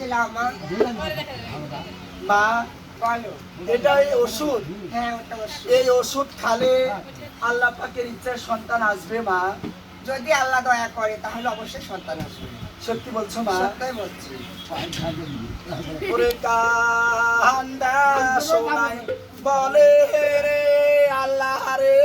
দিলাম মা। মা এটা এই ওষুধ? হ্যাঁ ওটা ওষুধ। এই ওষুধ খালে আল্লাহ পাকের ইচ্ছায় সন্তান আসবে মা। যদি আল্লাহ দয়া করে তাহলে অবশ্যই সন্তান আসবে। সত্যি বলছো মা? সত্যই বলছি। ওরে কান্দা সোনাই বলে রে আল্লাহ রে।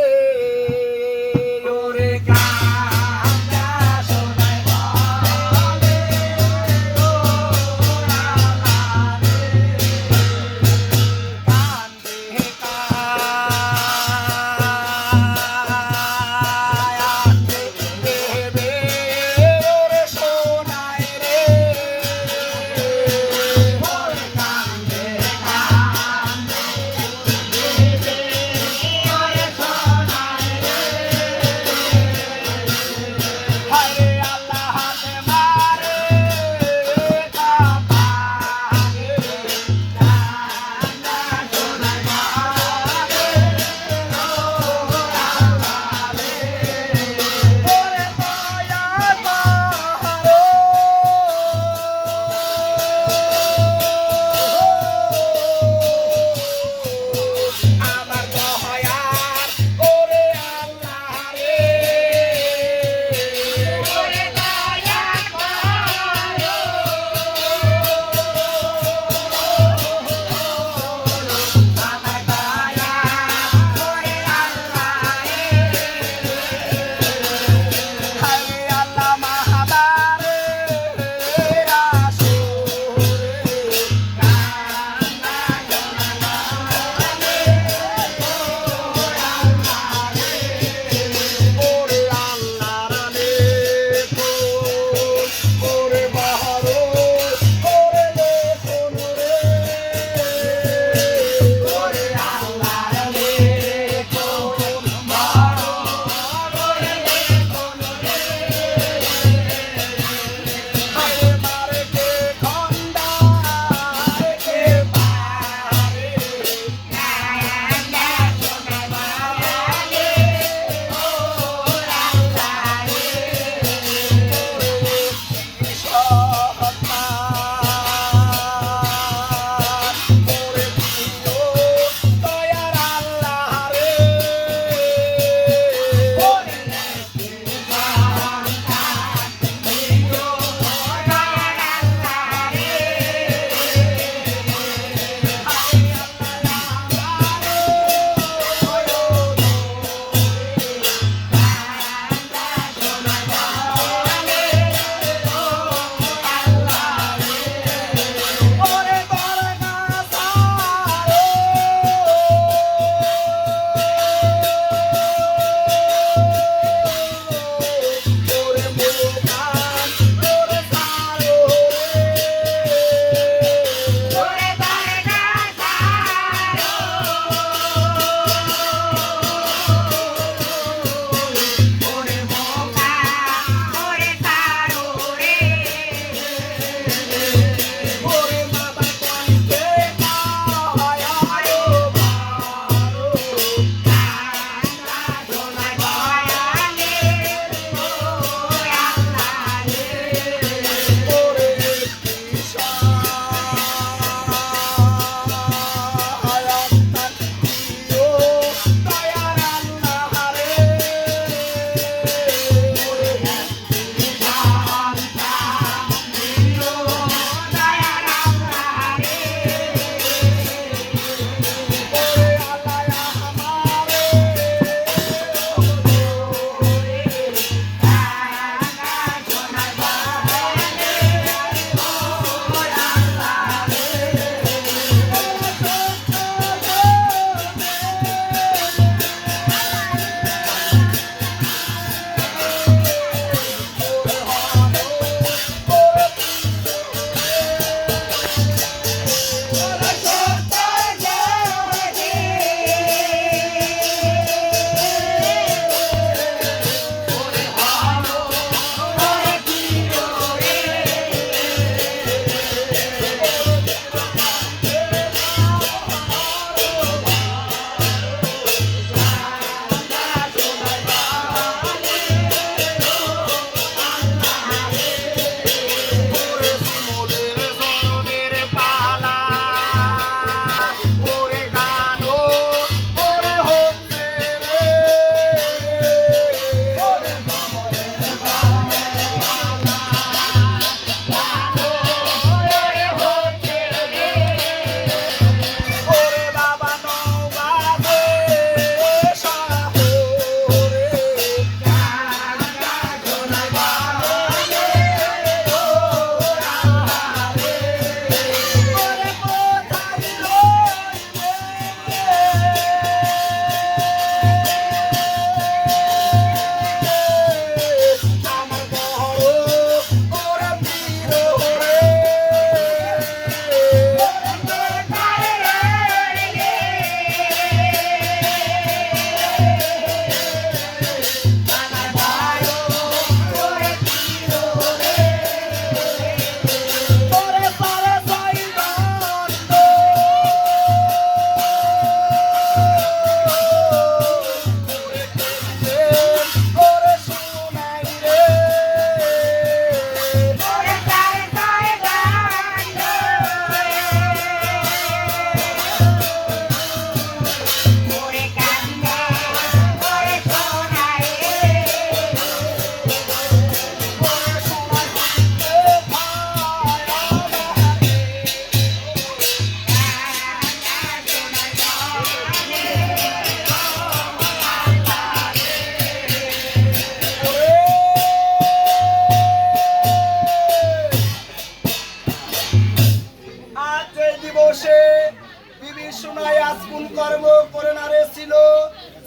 সোনায় আজকুন কর্ম করে নারে ছিল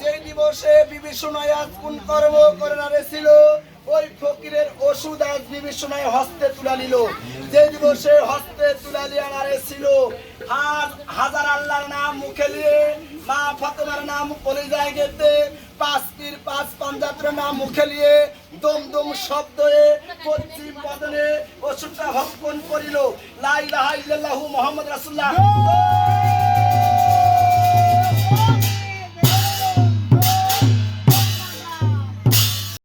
যেই দিবসে বিবি সোনায় আজকুন কর্ম করে নারে ছিল ওই ফকিরের ওষুধ আজ সোনায় হস্তে তুলা নিল। যে দিবসে হস্তে তুলা লিয়া নারে ছিল আর হাজার আল্লাহর নাম মুখে নিয়ে, মা ফাতেমার নাম কলিজায় গেতে পাঁচ পীর, পাঁচ পাঞ্জাতের নাম মুখে নিয়ে দম দম শব্দে, পশ্চিম বদনে ওষুধটা ভক্ষণ করিল। লাই লাহা ইল্লাল্লাহু মুহাম্মদ রাসূলুল্লাহ।